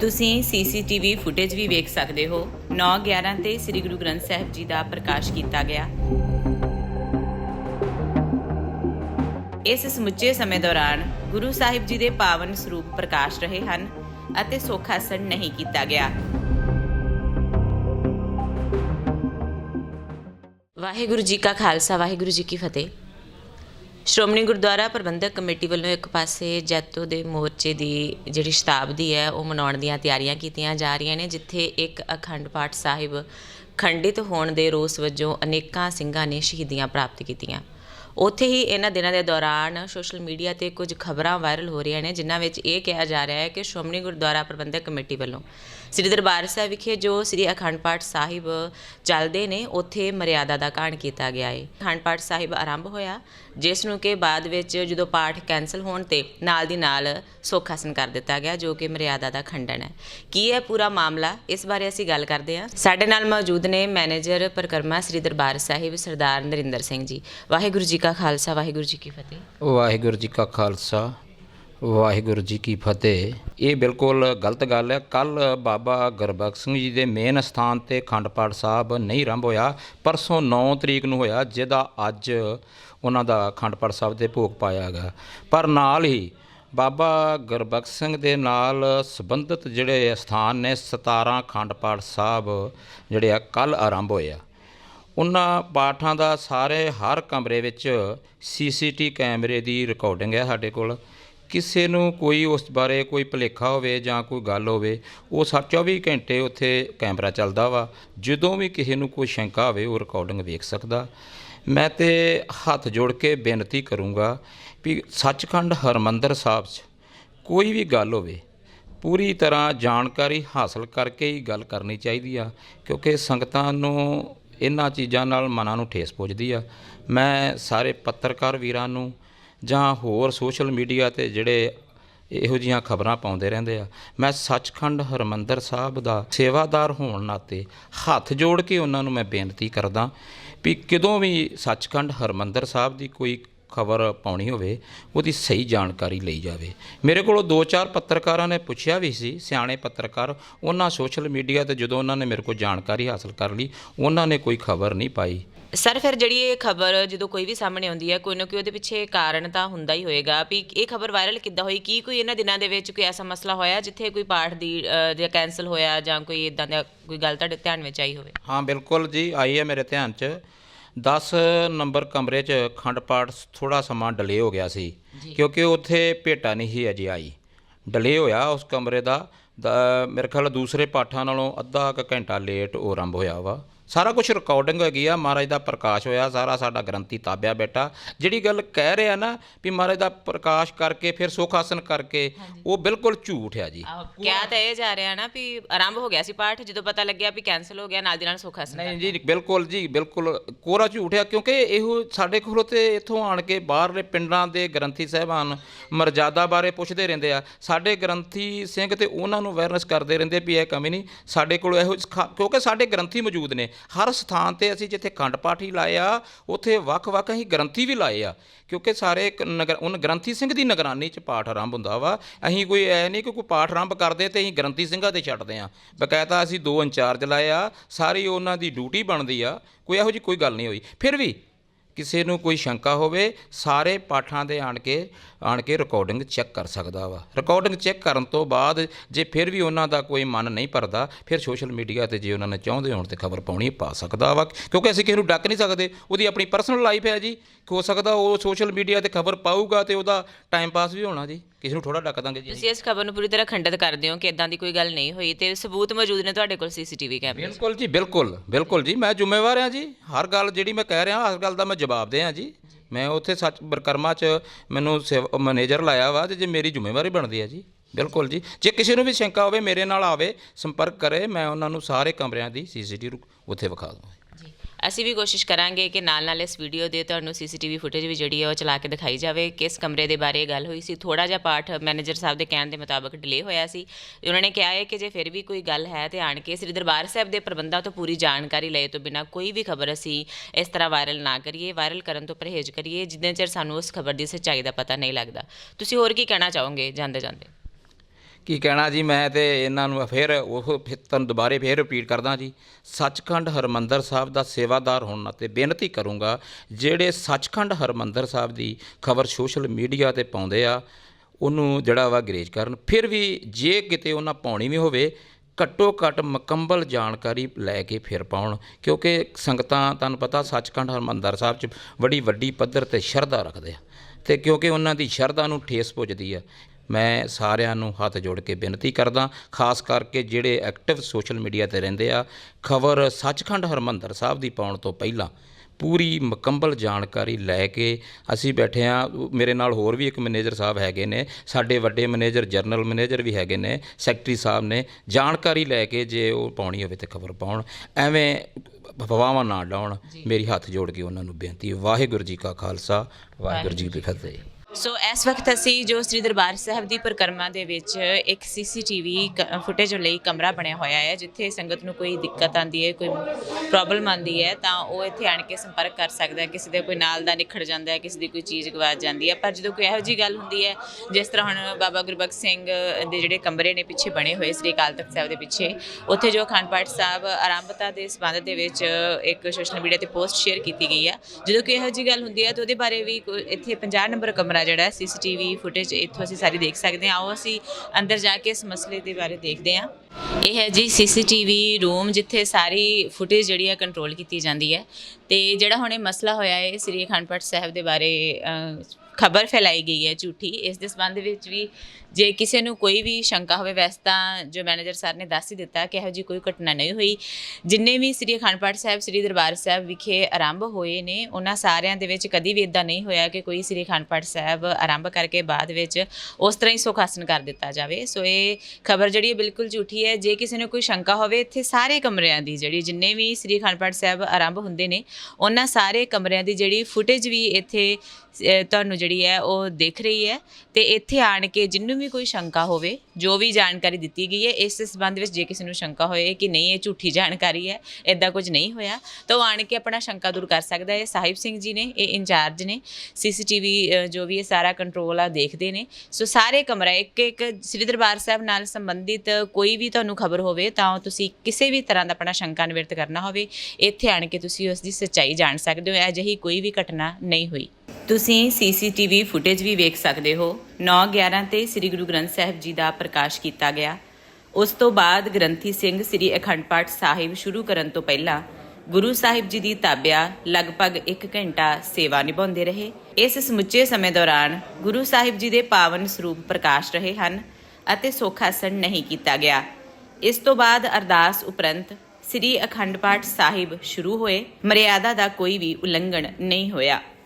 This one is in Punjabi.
ਤੁਸੀਂ ਸੀਸੀਟੀਵੀ ਫੁਟੇਜ ਵੀ ਵੇਖ ਸਕਦੇ ਹੋ। 9/11 ਤੇ ਸ੍ਰੀ ਗੁਰੂ ਗ੍ਰੰਥ ਸਾਹਿਬ ਜੀ ਦਾ ਪ੍ਰਕਾਸ਼ ਕੀਤਾ ਗਿਆ। ਇਸ ਸਮੁੱਚੇ ਸਮੇਂ ਦੌਰਾਨ ਗੁਰੂ ਸਾਹਿਬ ਜੀ ਦੇ ਪਾਵਨ ਸਰੂਪ ਪ੍ਰਕਾਸ਼ ਰਹੇ ਹਨ ਅਤੇ ਸੋਖਾਸਣ ਨਹੀਂ ਕੀਤਾ ਗਿਆ। ਵਾਹਿਗੁਰੂ ਜੀ ਕਾ ਖਾਲਸਾ, ਵਾਹਿਗੁਰੂ ਜੀ ਕੀ ਫਤਿਹ। ਸ਼੍ਰੋਮਣੀ ਗੁਰਦੁਆਰਾ ਪ੍ਰਬੰਧਕ ਕਮੇਟੀ ਵੱਲੋਂ ਇੱਕ ਪਾਸੇ ਜੈਤੋ ਦੇ ਮੋਰਚੇ ਦੀ ਜਿਹੜੀ ਸ਼ਤਾਬਦੀ ਹੈ, ਉਹ ਮਨਾਉਣ ਦੀਆਂ ਤਿਆਰੀਆਂ ਕੀਤੀਆਂ ਜਾ ਰਹੀਆਂ ਨੇ, ਜਿੱਥੇ ਇੱਕ ਅਖੰਡ ਪਾਠ ਸਾਹਿਬ ਖੰਡਿਤ ਹੋਣ ਦੇ ਰੋਸ ਵਜੋਂ ਅਨੇਕਾਂ ਸਿੰਘਾਂ ਨੇ ਸ਼ਹੀਦੀਆਂ ਪ੍ਰਾਪਤ ਕੀਤੀਆਂ। ਉੱਥੇ ਹੀ ਇਹਨਾਂ ਦਿਨਾਂ ਦੇ ਦੌਰਾਨ ਸੋਸ਼ਲ ਮੀਡੀਆ ਤੇ ਕੁਝ ਖਬਰਾਂ ਵਾਇਰਲ ਹੋ ਰਹੀਆਂ ਨੇ, ਜਿਨ੍ਹਾਂ ਵਿੱਚ ਇਹ ਕਿਹਾ ਜਾ ਰਿਹਾ ਹੈ ਕਿ ਸ਼੍ਰੋਮਣੀ ਗੁਰਦੁਆਰਾ ਪ੍ਰਬੰਧਕ ਕਮੇਟੀ ਵੱਲੋਂ ਸ੍ਰੀ ਦਰਬਾਰ ਸਾਹਿਬ ਵਿਖੇ ਜੋ ਸ੍ਰੀ ਅਖੰਡ ਪਾਠ ਸਾਹਿਬ ਚੱਲਦੇ ਨੇ, ਉੱਥੇ ਮਰਿਆਦਾ ਦਾ ਕਾਣ ਕੀਤਾ ਗਿਆ ਹੈ। ਅਖੰਡ ਪਾਠ ਸਾਹਿਬ ਆਰੰਭ ਹੋਇਆ ਜਿਸ ਨੂੰ ਕਿ ਬਾਅਦ ਵਿੱਚ ਜਦੋਂ ਪਾਠ ਕੈਨਸਲ ਹੋਣ ਤੇ ਨਾਲ ਦੀ ਨਾਲ ਸੁੱਖ ਕਰ ਦਿੱਤਾ ਗਿਆ, ਜੋ ਕਿ ਮਰਿਆਦਾ ਦਾ ਖੰਡਨ ਹੈ। ਕੀ ਹੈ ਪੂਰਾ ਮਾਮਲਾ? ਇਸ ਬਾਰੇ ਅਸੀਂ ਗੱਲ ਕਰਦੇ ਹਾਂ। ਸਾਡੇ ਨਾਲ ਮੌਜੂਦ ਨੇ ਮੈਨੇਜਰ ਪਰਿਕਰਮਾ ਸ੍ਰੀ ਦਰਬਾਰ ਸਾਹਿਬ, ਸਰਦਾਰ ਨਰਿੰਦਰ ਸਿੰਘ ਜੀ। ਵਾਹਿਗੁਰੂ ਜੀ ਕਾ ਖਾਲਸਾ, ਵਾਹਿਗੁਰੂ ਜੀ ਕੀ ਫਤਿਹ। ਵਾਹਿਗੁਰੂ ਜੀ ਕਾ ਖਾਲਸਾ। ਵਾਹਿਗੁਰੂ ਜੀ ਕੀ ਫਤਿਹ। ਇਹ ਬਿਲਕੁਲ ਗਲਤ ਗੱਲ ਹੈ। ਕੱਲ ਬਾਬਾ ਗੁਰਬਖਸ਼ ਸਿੰਘ ਜੀ ਦੇ ਮੇਨ ਸਥਾਨ ਤੇ ਖੰਡ ਪਾਠ ਸਾਹਿਬ ਨਹੀਂ ਆਰੰਭ ਹੋਇਆ। ਪਰਸੋਂ 9 ਤਰੀਕ ਨੂੰ ਹੋਇਆ, ਜਿਹਦਾ ਅੱਜ ਉਹਨਾਂ ਦਾ ਖੰਡ ਪਾਠ ਸਾਹਿਬ 'ਤੇ ਭੋਗ ਪਾਇਆ ਗਿਆ ਪਰ ਨਾਲ ਹੀ ਬਾਬਾ ਗੁਰਬਖਸ਼ ਸਿੰਘ ਦੇ ਨਾਲ ਸੰਬੰਧਿਤ ਜਿਹੜੇ ਸਥਾਨ ਨੇ 17 ਅਖੰਡ ਪਾਠ ਸਾਹਿਬ ਜਿਹੜੇ ਆ ਕੱਲ ਆਰੰਭ ਹੋਏ ਆ। ਉਹਨਾਂ ਪਾਠਾਂ ਦਾ ਸਾਰੇ ਹਰ ਕਮਰੇ ਵਿੱਚ ਸੀਸੀਟੀ ਕੈਮਰੇ ਦੀ ਰਿਕਾਰਡਿੰਗ ਹੈ ਸਾਡੇ ਕੋਲ। ਕਿਸੇ ਨੂੰ ਕੋਈ ਉਸ ਬਾਰੇ ਕੋਈ ਭੁਲੇਖਾ ਹੋਵੇ ਜਾਂ ਕੋਈ ਗੱਲ ਹੋਵੇ, ਉਹ ਸਾ 24 ਘੰਟੇ ਉੱਥੇ ਕੈਮਰਾ ਚੱਲਦਾ ਵਾ। ਜਦੋਂ ਵੀ ਕਿਸੇ ਨੂੰ ਕੋਈ ਸ਼ੰਕਾ ਹੋਵੇ, ਉਹ ਰਿਕਾਰਡਿੰਗ ਵੇਖ ਸਕਦਾ। ਮੈਂ ਤੇ ਹੱਥ ਜੋੜ ਕੇ ਬੇਨਤੀ ਕਰੂੰਗਾ ਵੀ ਸੱਚਖੰਡ ਹਰਮੰਦਰ ਸਾਹਿਬ 'ਚ ਕੋਈ ਵੀ ਗੱਲ ਹੋਵੇ, ਪੂਰੀ ਤਰ੍ਹਾਂ ਜਾਣਕਾਰੀ ਹਾਸਲ ਕਰਕੇ ਹੀ ਗੱਲ ਕਰਨੀ ਚਾਹੀਦੀ ਆ, ਕਿਉਂਕਿ ਸੰਗਤਾਂ ਨੂੰ ਇਹਨਾਂ ਚੀਜ਼ਾਂ ਨਾਲ ਮਨਾਂ ਨੂੰ ਠੇਸ ਪਹੁੰਚਦੀ ਆ। ਮੈਂ ਸਾਰੇ ਪੱਤਰਕਾਰ ਵੀਰਾਂ ਨੂੰ ਜਾਂ ਹੋਰ ਸੋਸ਼ਲ ਮੀਡੀਆ ਤੇ ਜਿਹੜੇ ਇਹੋ ਜੀਆਂ ਖਬਰਾਂ ਪਾਉਂਦੇ ਰਹਿੰਦੇ ਆ। ਮੈਂ ਸੱਚਖੰਡ ਹਰਮੰਦਰ ਸਾਹਿਬ ਦਾ ਸੇਵਾਦਾਰ ਹੋਣ ਨਾਤੇ ਹੱਥ ਜੋੜ ਕੇ ਉਹਨਾਂ ਨੂੰ ਮੈਂ ਬੇਨਤੀ ਕਰਦਾ ਵੀ ਕਦੋਂ ਵੀ ਸੱਚਖੰਡ ਹਰਮੰਦਰ ਸਾਹਿਬ ਦੀ ਕੋਈ ਖਬਰ ਪਾਉਣੀ ਹੋਵੇ, ਉਹਦੀ ਸਹੀ ਜਾਣਕਾਰੀ ਲਈ ਜਾਵੇ। ਮੇਰੇ ਕੋਲੋਂ ਦੋ ਚਾਰ ਪੱਤਰਕਾਰਾਂ ਨੇ ਪੁੱਛਿਆ ਵੀ ਸੀ, ਸਿਆਣੇ ਪੱਤਰਕਾਰ, ਉਹਨਾਂ ਸੋਸ਼ਲ ਮੀਡੀਆ ਤੇ ਜਦੋਂ ਉਹਨਾਂ ਨੇ ਮੇਰੇ ਕੋਲ ਜਾਣਕਾਰੀ ਹਾਸਲ ਕਰ ਲਈ, ਉਹਨਾਂ ਨੇ ਕੋਈ ਖਬਰ ਨਹੀਂ ਪਾਈ। ਸਰ ਫਿਰ ਜਿਹੜੀ ਇਹ ਖਬਰ ਜਦੋਂ ਕੋਈ ਵੀ ਸਾਹਮਣੇ ਆਉਂਦੀ ਹੈ ਕੋਈ ਨਾ ਕੋਈ ਉਹਦੇ ਪਿੱਛੇ ਕਾਰਨ ਤਾਂ ਹੁੰਦਾ ਹੀ ਹੋਏਗਾ ਵੀ ਇਹ ਖਬਰ ਵਾਇਰਲ ਕਿੱਦਾਂ ਹੋਈ ਕੀ ਕੋਈ ਇਹਨਾਂ ਦਿਨਾਂ ਦੇ ਵਿੱਚ ਕੋਈ ਐਸਾ ਮਸਲਾ ਹੋਇਆ ਜਿੱਥੇ ਕੋਈ ਪਾਠ ਦੀ ਜਾਂ ਕੈਨਸਲ ਹੋਇਆ ਜਾਂ ਕੋਈ ਇਦਾਂ ਦਾ ਕੋਈ ਗੱਲ ਤੁਹਾਡੇ ਧਿਆਨ ਵਿੱਚ ਆਈ ਹੋਵੇ? ਹਾਂ ਬਿਲਕੁਲ ਜੀ ਆਈ ਹੈ ਮੇਰੇ ਧਿਆਨ 'ਚ। 10 ਨੰਬਰ ਕਮਰੇ 'ਚ ਖੰਡ ਪਾਠ ਥੋੜਾ ਸਮਾਂ ਡਿਲੇ ਹੋ ਗਿਆ ਸੀ। ਕਿਉਂਕਿ ਉੱਥੇ ਭੇਟਾ ਨਹੀਂ ਸੀ ਅਜੇ ਆਈ। ਡਿਲੇ ਹੋਇਆ ਉਸ ਕਮਰੇ ਦਾ। ਦਾ- ਮੇਰੇ ਖਿਆਲ ਦੂਸਰੇ ਪਾਠਾਂ ਨਾਲੋਂ ਅੱਧਾ ਕੁ ਘੰਟਾ ਲੇਟ ਉਹ ਆਰੰਭ ਹੋਇਆ ਵਾ। ਸਾਰਾ ਕੁਝ ਰਿਕਾਰਡਿੰਗ ਹੈਗੀ ਆ ਮਹਾਰਾਜ ਦਾ ਪ੍ਰਕਾਸ਼ ਹੋਇਆ ਸਾਰਾ ਸਾਡਾ ਗ੍ਰੰਥੀ ਤਾਬਿਆ ਬੇਟਾ ਜਿਹੜੀ ਗੱਲ ਕਹਿ ਰਿਹਾ ਨਾ ਵੀ ਮਹਾਰਾਜ ਦਾ ਪ੍ਰਕਾਸ਼ ਕਰਕੇ ਫਿਰ ਸੁਖ ਆਸਨ ਕਰਕੇ ਉਹ ਬਿਲਕੁਲ ਝੂਠ ਹੈ ਜੀ। ਕਿਹਾ ਤਾਂ ਇਹ ਜਾ ਰਿਹਾ ਨਾ ਵੀ ਆਰੰਭ ਹੋ ਗਿਆ ਸੀ ਪਾਠ ਜਦੋਂ ਪਤਾ ਲੱਗਿਆ ਵੀ ਕੈਨਸਲ ਹੋ ਗਿਆ ਨਾਲ ਦੀ ਨਾਲ ਸੁੱਖ ਆਸਨ ਨਹੀਂ ਜੀ ਬਿਲਕੁਲ ਜੀ ਬਿਲਕੁਲ ਕੋਰਾ ਝੂਠ ਹੈ ਕਿਉਂਕਿ ਇਹੋ ਸਾਡੇ ਕੋਲ ਤੇ ਇੱਥੋਂ ਆਣ ਕੇ ਬਾਹਰਲੇ ਪਿੰਡਾਂ ਦੇ ਗ੍ਰੰਥੀ ਸਾਹਿਬਾਨ ਮਰਜ਼ਾਦਾ ਬਾਰੇ ਪੁੱਛਦੇ ਰਹਿੰਦੇ ਆ। ਸਾਡੇ ਗ੍ਰੰਥੀ ਸਿੰਘ ਤੇ ਉਹਨਾਂ ਨੂੰ ਅਵੇਅਰਨੈਸ ਕਰਦੇ ਰਹਿੰਦੇ ਵੀ ਇਹ ਕਮੀ ਨਹੀਂ ਸਾਡੇ ਕੋਲ ਇਹੋ ਕਿਉਂਕਿ ਸਾਡੇ ਗ੍ਰੰਥੀ ਮੌਜੂਦ ਨੇ। ਹਰ ਸਥਾਨ ਤੇ ਅਸੀਂ ਜਿੱਥੇ ਖੰਡ ਪਾਠ ਹੀ ਲਾਏ ਆ, ਉੱਥੇ ਵੱਖ-ਵੱਖ ਅਸੀਂ ਗ੍ਰੰਥੀ ਵੀ ਲਾਏ ਆ। ਕਿਉਂਕਿ ਸਾਰੇ ਇੱਕ ਨਗਰ ਉਹਨਾਂ ਗ੍ਰੰਥੀ ਸਿੰਘ ਦੀ ਨਿਗਰਾਨੀ 'ਚ ਪਾਠ ਆਰੰਭ ਹੁੰਦਾ ਵਾ। ਅਸੀਂ ਕੋਈ ਐ ਨਹੀਂ ਕਿ ਕੋਈ ਪਾਠ ਆਰੰਭ ਕਰਦੇ ਤੇ ਅਸੀਂ ਗ੍ਰੰਥੀ ਸਿੰਘਾਂ ਤੇ ਛੱਡਦੇ ਆ। ਬਕਾਇਦਾ ਅਸੀਂ ਦੋ ਇੰਚਾਰਜ ਲਾਏ ਆ, ਸਾਰੀ ਉਹਨਾਂ ਦੀ ਡਿਊਟੀ ਬਣਦੀ ਆ, ਕੋਈ ਇਹੋ ਜੀ ਕੋਈ ਗੱਲ ਨਹੀਂ ਹੋਈ। ਫਿਰ ਵੀ ਕਿਸੇ ਨੂੰ ਕੋਈ ਸ਼ੰਕਾ ਹੋਵੇ, ਸਾਰੇ ਪਾਠਾਂ ਦੇ ਆਣ ਕੇ ਆਣ ਕੇ ਰਿਕਾਰਡਿੰਗ ਚੈੱਕ ਕਰ ਸਕਦਾ ਵਾ। ਰਿਕਾਰਡਿੰਗ ਚੈੱਕ ਕਰਨ ਤੋਂ ਬਾਅਦ ਜੇ ਫਿਰ ਵੀ ਉਹਨਾਂ ਦਾ ਕੋਈ ਮਨ ਨਹੀਂ ਭਰਦਾ, ਫਿਰ ਸੋਸ਼ਲ ਮੀਡੀਆ ਤੇ ਜੇ ਉਹਨਾਂ ਨੇ ਚਾਹੁੰਦੇ ਹੋਣ ਤੇ ਖਬਰ ਪਾਉਣੀ ਪਾ ਸਕਦਾ ਵਾ। ਕਿਉਂਕਿ ਅਸੀਂ ਕਿਸੇ ਨੂੰ ਡੱਕ ਨਹੀਂ ਸਕਦੇ, ਉਹਦੀ ਆਪਣੀ ਪਰਸਨਲ ਲਾਈਫ ਹੈ ਜੀ। ਹੋ ਸਕਦਾ ਉਹ ਸੋਸ਼ਲ ਮੀਡੀਆ ਤੇ ਖਬਰ ਪਾਊਗਾ ਤੇ ਉਹਦਾ ਟਾਈਮ ਪਾਸ ਵੀ ਹੋਣਾ ਜੀ। ਕਿਸੇ ਨੂੰ ਥੋੜਾ ਡੱਕ ਦਾਂਗੇ ਜੀ ਤੁਸੀਂ ਇਸ ਖਬਰ ਨੂੰ ਪੂਰੀ ਤਰ੍ਹਾਂ ਖੰਡਿਤ ਕਰਦੇ ਹੋ ਕਿ ਇਦਾਂ ਦੀ ਕੋਈ ਗੱਲ ਨਹੀਂ ਹੋਈ ਤੇ ਸਬੂਤ ਮੌਜੂਦ ਨੇ ਤੁਹਾਡੇ ਕੋਲ ਸੀਸੀਟੀਵੀ ਕੈਮਰੇ ਬਿਲਕੁਲ ਜੀ ਬਿਲਕੁਲ ਬਿਲਕੁਲ ਜੀ ਮੈਂ ਜ਼ਿੰਮੇਵਾਰ ਹਾਂ ਜੀ। ਹਰ ਗੱਲ ਜਿਹੜੀ ਮੈਂ ਕਹਿ ਰਿਹਾ ਹਰ ਗੱਲ ਦਾ ਮੈਂ ਜਵਾਬ ਦੇ ਹਾਂ ਜੀ। ਮੈਂ ਉੱਥੇ ਸੱਚ ਬਰਕਰਮਾ 'ਚ ਮੈਨੂੰ ਮੈਨੇਜਰ ਲਾਇਆ ਵਾ ਤੇ ਜੇ ਮੇਰੀ ਜ਼ਿੰਮੇਵਾਰੀ ਬਣਦੀ ਹੈ ਜੀ ਬਿਲਕੁਲ ਜੀ। ਜੇ ਕਿਸੇ ਨੂੰ ਵੀ ਸ਼ੰਕਾ ਹੋਵੇ ਮੇਰੇ ਨਾਲ ਆਵੇ ਸੰਪਰਕ ਕਰੇ ਮੈਂ ਉਹਨਾਂ ਨੂੰ ਸਾਰੇ ਕਮਰਿਆਂ ਦੀ ਸੀਸੀਟੀਵੀ ਉੱਥੇ ਵਿਖਾ ਦੂੰਗਾ। ਜੀ ਅਸੀਂ ਵੀ ਕੋਸ਼ਿਸ਼ ਕਰਾਂਗੇ ਕਿ ਨਾਲ ਨਾਲ ਇਸ ਵੀਡੀਓ ਦੇ ਤੁਹਾਨੂੰ ਸੀਸੀਟੀਵੀ ਫੁਟੇਜ ਵੀ ਜਿਹੜੀ ਹੈ ਉਹ ਚਲਾ ਕੇ ਦਿਖਾਈ ਜਾਵੇ, ਕਿਸ ਕਮਰੇ ਦੇ ਬਾਰੇ ਗੱਲ ਹੋਈ ਸੀ। ਥੋੜਾ ਜਿਹਾ ਪਾਠ ਮੈਨੇਜਰ ਸਾਹਿਬ ਦੇ ਕਹਿਣ ਦੇ ਮੁਤਾਬਕ ਡਿਲੇ ਹੋਇਆ ਸੀ। ਉਹਨਾਂ ਨੇ ਕਿਹਾ ਹੈ ਕਿ ਜੇ ਫਿਰ ਵੀ ਕੋਈ ਗੱਲ ਹੈ ਤੇ ਆਣ ਕੇ ਸ੍ਰੀ ਦਰਬਾਰ ਸਾਹਿਬ ਦੇ ਪ੍ਰਬੰਧਾਂ ਤੋਂ ਪੂਰੀ ਜਾਣਕਾਰੀ ਲਏ ਤੋਂ ਬਿਨਾ ਕੋਈ ਵੀ ਖਬਰ ਅਸੀਂ ਇਸ ਤਰ੍ਹਾਂ ਵਾਇਰਲ ਨਾ ਕਰੀਏ ਵਾਇਰਲ ਕਰਨ ਤੋਂ ਪਰਹੇਜ਼ ਕਰੀਏ, ਜਿੰਨੇ ਚਿਰ ਸਾਨੂੰ ਉਸ ਖਬਰ ਦੀ ਸੱਚਾਈ ਦਾ ਪਤਾ ਨਹੀਂ ਲੱਗਦਾ। ਤੁਸੀਂ ਹੋਰ ਕੀ ਕਹਿਣਾ ਚਾਹੋਗੇ ਜਾਂਦੇ ਜਾਂਦੇ ਕੀ ਕਹਿਣਾ ਜੀ? ਮੈਂ ਤੇ ਇਹਨਾਂ ਨੂੰ ਫਿਰ ਉਹ ਫਿਰ ਤੁਹਾਨੂੰ ਦੁਬਾਰੇ ਫਿਰ ਰਿਪੀਟ ਕਰਦਾ ਜੀ। ਸੱਚਖੰਡ ਹਰਮੰਦਰ ਸਾਹਿਬ ਦਾ ਸੇਵਾਦਾਰ ਹੋਣ ਨਾਤੇ ਬੇਨਤੀ ਕਰੂੰਗਾ, ਜਿਹੜੇ ਸੱਚਖੰਡ ਹਰਮੰਦਰ ਸਾਹਿਬ ਦੀ ਖਬਰ ਸੋਸ਼ਲ ਮੀਡੀਆ ਤੇ ਪਾਉਂਦੇ ਆ, ਉਹਨੂੰ ਜਿਹੜਾ ਵਾ ਗਰੇਜ ਕਰਨ। ਫਿਰ ਵੀ ਜੇ ਕਿਤੇ ਉਹਨਾਂ ਪਾਉਣੀ ਵੀ ਹੋਵੇ, ਘੱਟੋ ਘੱਟ ਮੁਕੰਮਲ ਜਾਣਕਾਰੀ ਲੈ ਕੇ ਫਿਰ ਪਾਉਣ, ਕਿਉਂਕਿ ਸੰਗਤਾਂ ਤੁਹਾਨੂੰ ਪਤਾ ਸੱਚਖੰਡ ਹਰਮੰਦਰ ਸਾਹਿਬ 'ਚ ਬੜੀ ਵੱਡੀ ਪੱਧਰ ਤੇ ਸ਼ਰਧਾ ਰੱਖਦੇ ਆ। ਤੇ ਕਿਉਂਕਿ ਉਹਨਾਂ ਦੀ ਸ਼ਰਧਾ ਨੂੰ ਠੇਸ ਪੁੱਜਦੀ ਆ। ਮੈਂ ਸਾਰਿਆਂ ਨੂੰ ਹੱਥ ਜੋੜ ਕੇ ਬੇਨਤੀ ਕਰਦਾ ਖਾਸ ਕਰਕੇ ਜਿਹੜੇ ਐਕਟਿਵ ਸੋਸ਼ਲ ਮੀਡੀਆ ਤੇ ਰਹਿੰਦੇ ਆ ਖਬਰ ਸੱਚਖੰਡ ਹਰਮੰਦਰ ਸਾਹਿਬ ਦੀ ਪਾਉਣ ਤੋਂ ਪਹਿਲਾਂ ਪੂਰੀ ਮੁਕੰਮਲ ਜਾਣਕਾਰੀ ਲੈ ਕੇ ਅਸੀਂ ਬੈਠੇ ਆ। ਮੇਰੇ ਨਾਲ ਹੋਰ ਵੀ ਇੱਕ ਮੈਨੇਜਰ ਸਾਹਿਬ ਹੈਗੇ ਨੇ ਸਾਡੇ ਵੱਡੇ ਮੈਨੇਜਰ ਜਰਨਲ ਮੈਨੇਜਰ ਵੀ ਹੈਗੇ ਨੇ ਸੈਕਟਰੀ ਸਾਹਿਬ ਨੇ ਜਾਣਕਾਰੀ ਲੈ ਕੇ ਜੇ ਉਹ ਪਾਉਣੀ ਹੋਵੇ ਤੇ ਖਬਰ ਪਾਉਣ ਐਵੇਂ ਫਵਾਵਾਂ ਨਾ ਡਾਉਣ। ਮੇਰੀ ਹੱਥ ਜੋੜ ਕੇ ਉਹਨਾਂ ਨੂੰ ਬੇਨਤੀ। ਵਾਹਿਗੁਰੂ ਜੀ ਕਾ ਖਾਲਸਾ ਵਾਹਿਗੁਰੂ ਜੀ ਕੀ ਫਤਿਹ। ਸੋ ਇਸ ਵਕਤ ਅਸੀਂ ਜੋ ਸ੍ਰੀ ਦਰਬਾਰ ਸਾਹਿਬ ਦੀ ਪਰਿਕਰਮਾ ਦੇ ਵਿੱਚ ਇੱਕ ਸੀਸੀਟੀਵੀ ਫੁਟੇਜ ਲਈ ਕਮਰਾ ਬਣਿਆ ਹੋਇਆ ਹੈ, ਜਿੱਥੇ ਸੰਗਤ ਨੂੰ ਕੋਈ ਦਿੱਕਤ ਆਂਦੀ ਹੈ, ਕੋਈ ਪ੍ਰੋਬਲਮ ਆਂਦੀ ਹੈ, ਤਾਂ ਉਹ ਇੱਥੇ ਆਣ ਕੇ ਸੰਪਰਕ ਕਰ ਸਕਦਾ ਹੈ, ਕਿਸੇ ਦੇ ਕੋਈ ਨਾਲ ਦਾ ਨਿਖੜ ਜਾਂਦਾ ਹੈ, ਕਿਸੇ ਦੀ ਕੋਈ ਚੀਜ਼ ਗਵਾਚ ਜਾਂਦੀ ਹੈ। ਪਰ ਜਦੋਂ ਕੋਈ ਇਹੋ ਜੀ ਗੱਲ ਹੁੰਦੀ ਹੈ, ਜਿਸ ਤਰ੍ਹਾਂ ਹੁਣ ਬਾਬਾ ਗੁਰਬਖਸ਼ ਸਿੰਘ ਦੇ ਜਿਹੜੇ ਕਮਰੇ ਨੇ ਪਿੱਛੇ ਬਣੇ ਹੋਏ ਸ੍ਰੀ ਅਕਾਲ ਤਖਤ ਸਾਹਿਬ ਦੇ ਪਿੱਛੇ, ਉੱਥੇ ਜੋ ਅਖੰਡ ਪਾਠ ਸਾਹਿਬ ਆਰੰਭਤਾ ਦੇ ਸੰਬੰਧ ਦੇ ਵਿੱਚ ਇੱਕ ਸੋਸ਼ਲ ਮੀਡੀਆ ਤੇ ਪੋਸਟ ਸ਼ੇਅਰ ਕੀਤੀ ਗਈ ਹੈ, ਜਦੋਂ ਕੋਈ ਇਹੋ ਜੀ ਗੱਲ ਹੁੰਦੀ ਹੈ, ਤਾਂ ਉਹਦੇ ਬਾਰੇ ਵੀ ਕੋਈ- ਇੱਥੇ 50 ਨੰਬਰ ਕਮਰਾ ਜਿਹੜਾ ਸੀਸੀਟੀਵੀ ਫੁਟੇਜ ਇੱਥੋਂ ਅਸੀਂ ਸਾਰੀ ਦੇਖ ਸਕਦੇ ਹਾਂ। ਆਓ ਅਸੀਂ ਅੰਦਰ ਜਾ ਕੇ ਇਸ ਮਸਲੇ ਦੇ ਬਾਰੇ ਦੇਖਦੇ ਹਾਂ। ਇਹ ਹੈ ਜੀ ਸੀਸੀਟੀਵੀ ਰੂਮ ਜਿੱਥੇ ਸਾਰੀ ਫੁਟੇਜ ਜਿਹੜੀ ਹੈ ਕੰਟਰੋਲ ਕੀਤੀ ਜਾਂਦੀ ਹੈ। ਤੇ ਜਿਹੜਾ ਹੁਣ ਇਹ ਮਸਲਾ ਹੋਇਆ ਹੈ ਸ੍ਰੀ ਅਖੰਡ ਪਾਠ ਸਾਹਿਬ ਦੇ ਬਾਰੇ ਖਬਰ ਫੈਲਾਈ ਗਈ ਹੈ ਝੂਠੀ। ਇਸ ਦੇ ਸੰਬੰਧ ਵਿੱਚ ਵੀ ਜੇ ਕਿਸੇ ਨੂੰ ਕੋਈ ਵੀ ਸ਼ੰਕਾ ਹੋਵੇ, ਵੈਸੇ ਤਾਂ ਜੋ ਮੈਨੇਜਰ ਸਰ ਨੇ ਦੱਸ ਹੀ ਦਿੱਤਾ ਕਿ ਇਹੋ ਜੀ ਕੋਈ ਘਟਨਾ ਨਹੀਂ ਹੋਈ। ਜਿੰਨੇ ਵੀ ਸ੍ਰੀ ਅਖੰਡ ਪਾਠ ਸਾਹਿਬ, ਸ੍ਰੀ ਦਰਬਾਰ ਸਾਹਿਬ ਵਿਖੇ ਆਰੰਭ ਹੋਏ ਨੇ, ਉਹਨਾਂ ਸਾਰਿਆਂ ਦੇ ਵਿੱਚ ਕਦੀ ਵੀ ਇਦਾਂ ਨਹੀਂ ਹੋਇਆ ਕਿ ਕੋਈ ਸ੍ਰੀ ਅਖੰਡ ਪਾਠ ਸਾਹਿਬ ਆਰੰਭ ਕਰਕੇ ਬਾਅਦ ਵਿੱਚ ਉਸ ਤਰ੍ਹਾਂ ਹੀ ਸੁਖਾਸਨ ਕਰ ਦਿੱਤਾ ਜਾਵੇ। ਸੋ ਇਹ ਖਬਰ ਜਿਹੜੀ ਹੈ ਬਿਲਕੁਲ ਝੂਠੀ ਹੈ। ਜੇ ਕਿਸੇ ਨੂੰ ਕੋਈ ਸ਼ੰਕਾ ਹੋਵੇ, ਇੱਥੇ ਸਾਰੇ ਕਮਰਿਆਂ ਦੀ ਜਿਹੜੀ ਜਿੰਨੇ ਵੀ ਸ੍ਰੀ ਅਖੰਡ ਪਾਠ ਸਾਹਿਬ ਆਰੰਭ ਹੁੰਦੇ ਨੇ, ਉਹਨਾਂ ਸਾਰੇ ਕਮਰਿਆਂ ਦੀ ਜਿਹੜੀ ਫੁਟੇਜ ਵੀ ਇੱਥੇ ਤੁਹਾਨੂੰ ਜਿਹੜੀ ਹੈ ਉਹ ਦੇਖ ਰਹੀ ਹੈ ਤੇ ਇੱਥੇ ਆਣ ਕੇ ਜਿੰਨੂੰ ਵੀ ਕੋਈ ਸ਼ੰਕਾ ਹੋਵੇ ਜੋ ਵੀ ਜਾਣਕਾਰੀ ਦਿੱਤੀ ਗਈ ਹੈ, ਇਸ ਸੰਬੰਧ ਵਿੱਚ ਜੇ ਕਿਸੇ ਨੂੰ ਸ਼ੰਕਾ ਹੋਏ ਕਿ ਨਹੀਂ, ਇਹ ਝੂਠੀ ਜਾਣਕਾਰੀ ਹੈ ਇਦਾਂ ਕੁਝ ਨਹੀਂ ਹੋਇਆ, ਤਾਂ ਉਹ ਆਣ ਕੇ ਆਪਣਾ ਸ਼ੰਕਾ ਦੂਰ ਕਰ ਸਕਦਾ ਹੈ। ਸਾਹਿਬ ਸਿੰਘ ਜੀ ਨੇ, ਇਹ ਇੰਚਾਰਜ ਨੇ, ਸੀਸੀਟੀਵੀ ਜੋ ਵੀ ਇਹ ਸਾਰਾ ਕੰਟਰੋਲ ਆ, ਦੇਖਦੇ ਨੇ। ਸੋ ਸਾਰੇ ਕਮਰਾ, ਇੱਕ ਇੱਕ ਸ੍ਰੀ ਦਰਬਾਰ ਸਾਹਿਬ ਨਾਲ ਸੰਬੰਧਿਤ ਕੋਈ ਵੀ ਤੁਹਾਨੂੰ ਖਬਰ ਹੋਵੇ, ਤਾਂ ਤੁਸੀਂ ਕਿਸੇ ਵੀ ਤਰ੍ਹਾਂ ਦਾ ਆਪਣਾ ਸ਼ੰਕਾ ਨਿਵਰਤ ਕਰਨਾ ਹੋਵੇ, ਇੱਥੇ ਆਣ ਕੇ ਤੁਸੀਂ ਉਸ ਦੀ ਸੱਚਾਈ ਜਾਣ ਸਕਦੇ ਹੋ। ਅਜਿਹੀ ਕੋਈ ਵੀ ਘਟਨਾ ਨਹੀਂ ਹੋਈ। ਤੁਸੀਂ ਸੀਸੀਟੀਵੀ ਫੁਟੇਜ ਵੀ ਵੇਖ ਸਕਦੇ ਹੋ। 9/11 ਤੇ ਸ੍ਰੀ ਗੁਰੂ ਗ੍ਰੰਥ ਸਾਹਿਬ ਜੀ ਦਾ ਪ੍ਰਕਾਸ਼ ਕੀਤਾ ਗਿਆ। ਉਸ ਤੋਂ ਬਾਅਦ ਗ੍ਰੰਥੀ ਸਿੰਘ ਸ੍ਰੀ ਅਖੰਡ ਪਾਠ ਸਾਹਿਬ ਸ਼ੁਰੂ ਕਰਨ ਤੋਂ ਪਹਿਲਾਂ ਗੁਰੂ ਸਾਹਿਬ ਜੀ ਦੀ ਤਾਬਿਆ ਲਗਭਗ 1 ਘੰਟਾ ਸੇਵਾ ਨਿਭਾਉਂਦੇ ਰਹੇ। ਇਸ ਸਮੁੱਚੇ ਸਮੇਂ ਦੌਰਾਨ ਗੁਰੂ ਸਾਹਿਬ ਜੀ ਦੇ ਪਾਵਨ ਸਰੂਪ ਪ੍ਰਕਾਸ਼ ਰਹੇ ਹਨ ਅਤੇ ਸੋਖਾਸਣ ਨਹੀਂ ਕੀਤਾ ਗਿਆ। ਇਸ ਤੋਂ ਬਾਅਦ ਅਰਦਾਸ ਉਪਰੰਤ ਸ੍ਰੀ ਅਖੰਡ ਪਾਠ ਸਾਹਿਬ ਸ਼ੁਰੂ ਹੋਏ। ਮਰਿਆਦਾ ਦਾ ਕੋਈ ਵੀ ਉਲੰਘਣ ਨਹੀਂ ਹੋਇਆ।